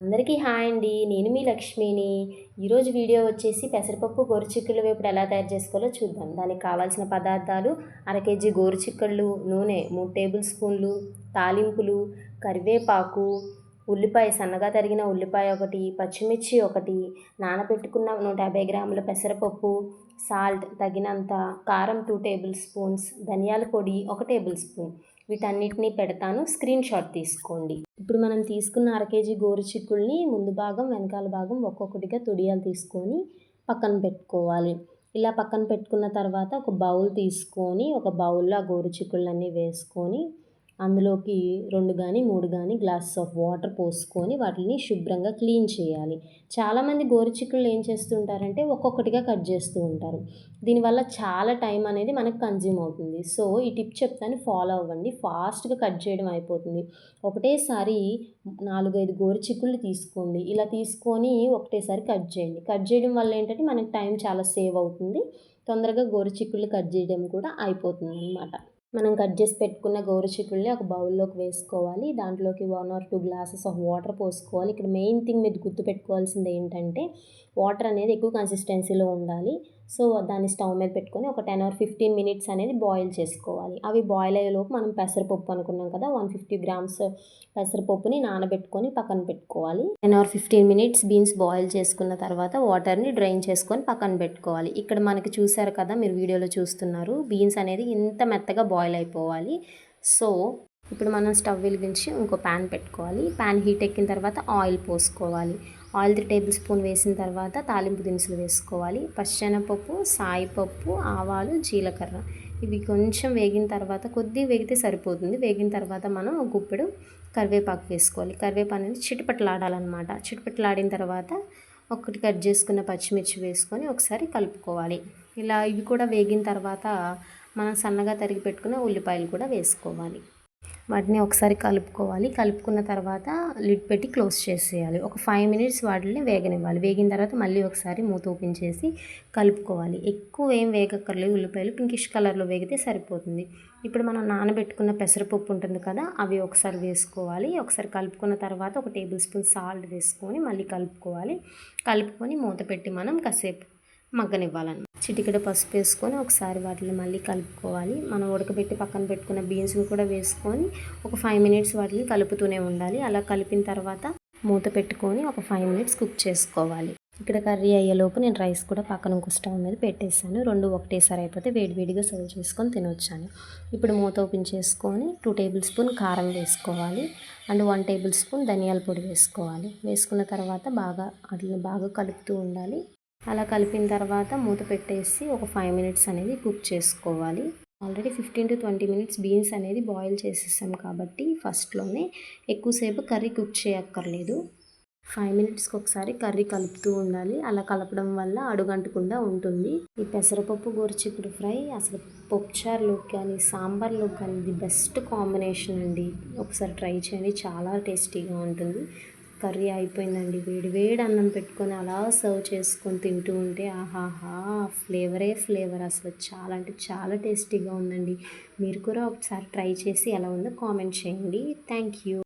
అందరికీ హాయ్ అండి. నేను మీ లక్ష్మిని. ఈరోజు వీడియో వచ్చేసి పెసరపప్పు గోరుచిక్కుల వేపుడు ఎలా తయారు చేసుకోవాలో చూద్దాం. దానికి కావాల్సిన పదార్థాలు అర కేజీ గోరుచిక్కళ్ళు నూనె మూడు టేబుల్ స్పూన్లు తాలింపులు కరివేపాకు ఉల్లిపాయ సన్నగా తరిగిన ఉల్లిపాయ ఒకటి పచ్చిమిర్చి ఒకటి నానబెట్టుకున్న నూట యాభై గ్రాముల పెసరపప్పు సాల్ట్ తగినంత కారం టూ టేబుల్ స్పూన్స్ ధనియాల పొడి ఒక టేబుల్ స్పూన్ వీటన్నిటిని పెడతాను. స్క్రీన్ షాట్ తీసుకోండి. ఇప్పుడు మనం తీసుకున్న అర కేజీ గోరు చిక్కుల్ని ముందు భాగం వెనకాల భాగం ఒక్కొక్కటిగా తొడియాలు తీసుకొని పక్కన పెట్టుకోవాలి. ఇలా పక్కన పెట్టుకున్న తర్వాత ఒక బౌల్ తీసుకొని ఒక బౌల్లో ఆ గోరు చిక్కుళ్ళన్నీ వేసుకొని అందులోకి రెండు కానీ మూడు కానీ గ్లాసెస్ ఆఫ్ వాటర్ పోసుకొని వాటిని శుభ్రంగా క్లీన్ చేయాలి. చాలామంది గోరుచిక్కుళ్ళు ఏం చేస్తుంటారంటే ఒక్కొక్కటిగా కట్ చేస్తూ ఉంటారు. దీనివల్ల చాలా టైం అనేది మనకు కన్జ్యూమ్ అవుతుంది. సో ఈ టిప్ చెప్తాను ఫాలో అవ్వండి. ఫాస్ట్గా కట్ చేయడం అయిపోతుంది. ఒకటేసారి నాలుగైదు గోరుచిక్కుళ్ళు తీసుకోండి. ఇలా తీసుకొని ఒకటేసారి కట్ చేయండి. కట్ చేయడం వల్ల ఏంటంటే మనకి టైం చాలా సేవ్ అవుతుంది. తొందరగా గోరుచిక్కుళ్ళు కట్ చేయడం కూడా అయిపోతుంది అనమాట మనం కట్ చేసి పెట్టుకున్న గోరుచిక్కుల్ని ఒక బౌల్లోకి వేసుకోవాలి. దాంట్లోకి one or two glasses of water పోసుకోవాలి. ఇక్కడ మెయిన్ థింగ్ మీరు గుర్తుపెట్టుకోవాల్సింది ఏంటంటే వాటర్ అనేది ఎక్కువ కన్సిస్టెన్సీలో ఉండాలి. సో దాన్ని స్టవ్ మీద పెట్టుకొని ఒక టెన్ ఆర్ ఫిఫ్టీన్ మినిట్స్ అనేది బాయిల్ చేసుకోవాలి. అవి బాయిల్ అయ్యేలోపు మనం పెసరపప్పు అనుకున్నాం కదా వన్ ఫిఫ్టీ గ్రామ్స్ పెసరపప్పుని నానబెట్టుకొని పక్కన పెట్టుకోవాలి. Ten or fifteen minutes beans boil చేసుకున్న తర్వాత వాటర్ని డ్రైన్ చేసుకొని పక్కన పెట్టుకోవాలి. ఇక్కడ మనకి చూసారు కదా మీరు వీడియోలో చూస్తున్నారు బీన్స్ అనేది ఇంత మెత్తగా బాయిల్ అయిపోవాలి. సో ఇప్పుడు మనం స్టవ్ వెలిగించి ఇంకో ప్యాన్ పెట్టుకోవాలి. ప్యాన్ హీట్ ఎక్కిన తర్వాత ఆయిల్ పోసుకోవాలి. ఆయిల్ త్రీ టేబుల్ స్పూన్ వేసిన తర్వాత తాలింపు దినుసులు వేసుకోవాలి. పచ్చెనపప్పు సాయిపప్పు ఆవాలు జీలకర్ర. ఇవి కొంచెం వేగిన తర్వాత కొద్ది వేగితే సరిపోతుంది. వేగిన తర్వాత మనం గుప్పెడు కరివేపాకు వేసుకోవాలి. కరివేపాకు అనేది చిటిపట్లాడాలన్నమాట. చిటిపట్లాడిన తర్వాత ఒకటి కట్ చేసుకున్న పచ్చిమిర్చి వేసుకొని ఒకసారి కలుపుకోవాలి. ఇలా ఇవి కూడా వేగిన తర్వాత మనం సన్నగా తరిగి పెట్టుకున్న ఉల్లిపాయలు కూడా వేసుకోవాలి. వాటిని ఒకసారి కలుపుకోవాలి. కలుపుకున్న తర్వాత లిడ్ పెట్టి క్లోజ్ చేసేయాలి. ఒక ఫైవ్ మినిట్స్ వాటిని వేగనివ్వాలి. వేగిన తర్వాత మళ్ళీ ఒకసారి మూత ఓపెన్ చేసి కలుపుకోవాలి. ఎక్కువ ఏం వేగక్కర్లేదు. ఉల్లిపాయలు పింకిష్ కలర్లో వేగితే సరిపోతుంది. ఇప్పుడు మనం నానబెట్టుకున్న పెసరపప్పు ఉంటుంది కదా అవి ఒకసారి వేసుకోవాలి. ఒకసారి కలుపుకున్న తర్వాత ఒక టేబుల్ స్పూన్ సాల్ట్ వేసుకొని మళ్ళీ కలుపుకోవాలి. కలుపుకొని మూత పెట్టి మనం కాసేపు మగ్గనివ్వాలన్నమాట. చిటికెడ పసుపు వేసుకొని ఒకసారి వాటిని మళ్ళీ కలుపుకోవాలి. మనం ఉడకబెట్టి పక్కన పెట్టుకున్న బీన్స్ని కూడా వేసుకొని ఒక ఫైవ్ మినిట్స్ వాటిని కలుపుతూనే ఉండాలి. అలా కలిపిన తర్వాత మూత పెట్టుకొని ఒక ఫైవ్ మినిట్స్ కుక్ చేసుకోవాలి. ఇక్కడ కర్రీ అయ్యేలోపు నేను రైస్ కూడా పక్కన ఇంకో స్టవ్ మీద పెట్టేశాను. రెండు ఒకటేసారి అయిపోతే వేడివేడిగా సర్వ్ చేసుకొని తినొచ్చాను. ఇప్పుడు మూత ఓపెన్ చేసుకొని టూ టేబుల్ స్పూన్ కారం వేసుకోవాలి. అండ్ వన్ టేబుల్ స్పూన్ ధనియాల పొడి వేసుకోవాలి. వేసుకున్న తర్వాత బాగా అట్లా బాగా కలుపుతూ ఉండాలి. అలా కలిపిన తర్వాత మూత పెట్టేసి ఒక ఫైవ్ మినిట్స్ అనేది కుక్ చేసుకోవాలి. Already fifteen to twenty minutes beans అనేది బాయిల్ చేసేసాం కాబట్టి ఫస్ట్లోనే ఎక్కువసేపు కర్రీ కుక్ చేయక్కర్లేదు. ఫైవ్ మినిట్స్కి ఒకసారి కర్రీ కలుపుతూ ఉండాలి. అలా కలపడం వల్ల అడుగంటకుండా ఉంటుంది. ఈ పెసరపప్పు గోరుచిక్కుడు ఫ్రై అసలు పప్పుచారులోకి కానీ సాంబార్లోకి కానీ ఇది బెస్ట్ కాంబినేషన్ అండి. ఒకసారి ట్రై చేయండి చాలా టేస్టీగా ఉంటుంది. కర్రీ అయిపోయిందండి. వేడి వేడి అన్నం పెట్టుకొని అలా సర్వ్ చేసుకొని తింటూ ఉంటే ఆహాహా ఫ్లేవరే ఫ్లేవర్ అసలు. చాలా అంటే చాలా టేస్టీగా ఉందండి. మీరు కూడా ఒకసారి ట్రై చేసి ఎలా ఉందో కామెంట్ చేయండి. Thank you.